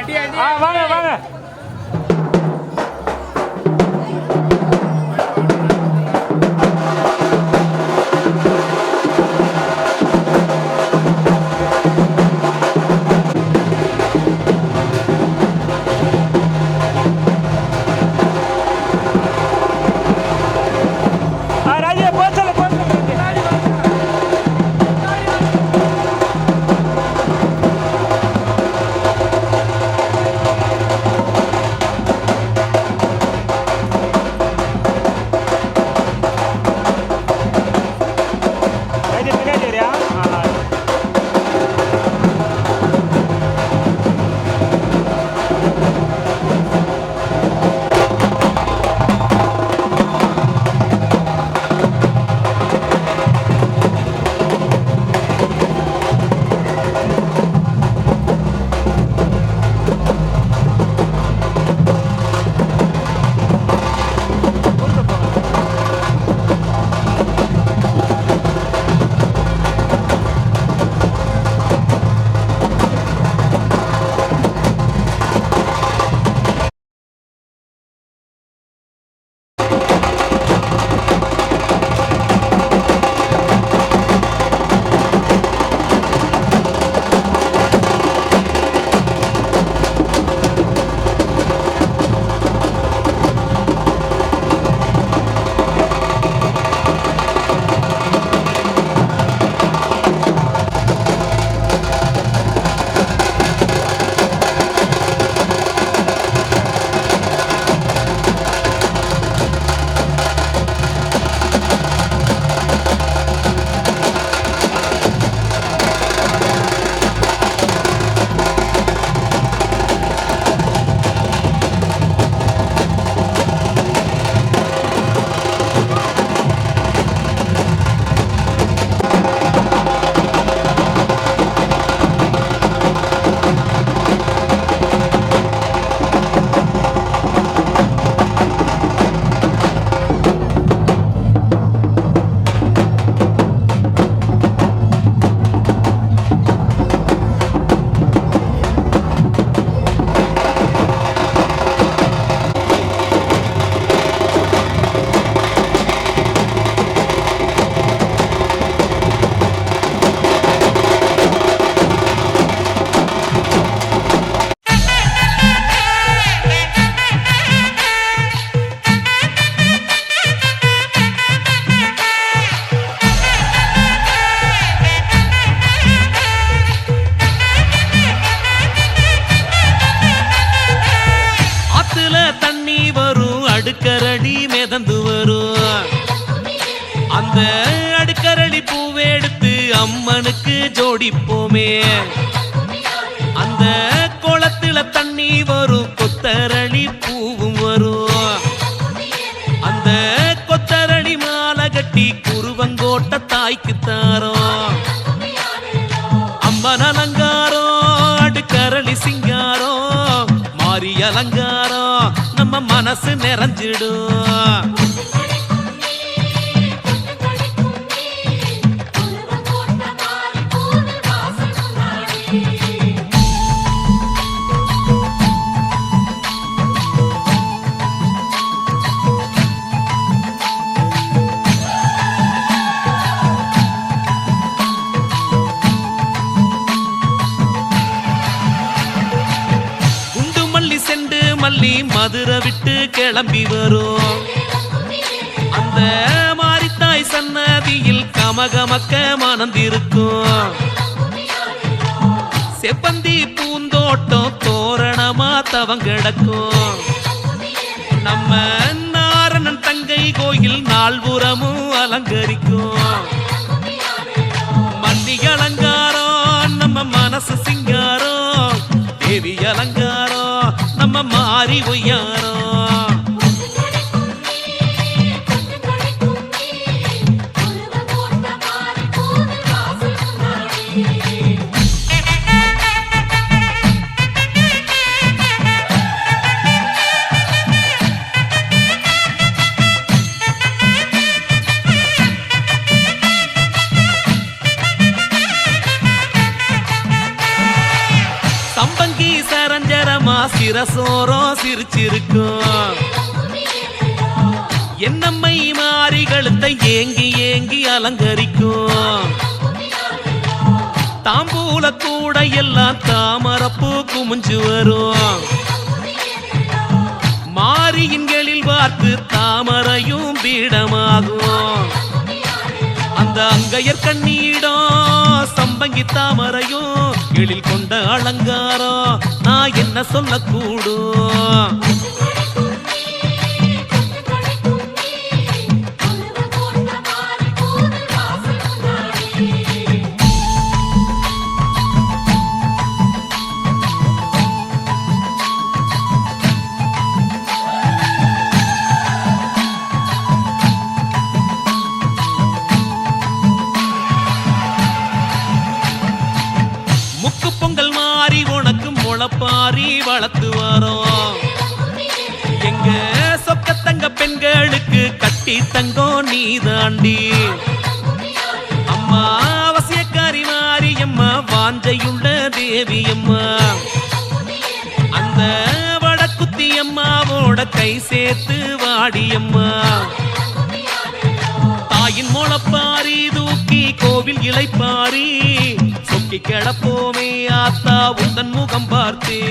ஆ வாங்க வாங்க அடுக்கரடி மிதந்து வரும் அந்த அடுக்கரடி பூவெடுத்து அம்மனுக்கு ஜோடிப்போமே. அந்த குளத்துல தண்ணி வரும் கொத்தரளி பூவும் வரும். அந்த கொத்தரளி மாலை கட்டி குருவங்கோட்ட தாய்க்கு தாரோம். அம்மன் அலங்காரம் அடுக்கரளி சிங்காரம் மாறி அலங்காரம். நம்ம மனசு நிறைஞ்சிடும். குண்டு மல்லி செண்டு கிளம்பி வரும். அந்த மாரித்தாய் சன்னதியில் கமகமக்க மணந்திருக்கும். செப்பந்தி பூந்தோட்டம் தோரணமா தவங்கிடக்கும் நம்ம நாரணன் தங்கை கோயில் நால்புறமும் அலங்கரிக்கும். மல்லி அலங்காரம் நம்ம மனசு சிங்காரம். தேவி அலங்காரம் நம்ம மாறி ஒய்யாரம் சம்பங்கி சரஞ்சரமா சிரசோரம் சிரிச்சிருக்கும். என்னம்மை மாறி கழுத்தை ஏங்கி ஏங்கி அலங்கரிக்கும். தாம்பூல கூட எல்லாம் தாமரப்பூ குமிஞ்சு வரும். மாறியின்களில் பார்த்து தாமரையும் பீடமாகும். அங்கையர் கண்ணீடம் சம்பங்கி தாமரையும் எழில் கொண்ட அலங்காரம் நான் என்ன சொல்லக்கூடும்? சொக்கத்தங்க கட்டி தங்கோ நீ தாண்டி அம்மா அவசியக்காரி மாறி அம்மா வாஞ்சையுள்ள தேவி அம்மா அந்த வடக்குத்தி அம்மாவோட கை சேர்த்து வாடியம்மா. தாயின் முளப்பாரி தூக்கி கோவில் இலைப்பாரி சொக்கி கிடப்போமே ஆத்தா உந்தன் முகம் பார்த்தே.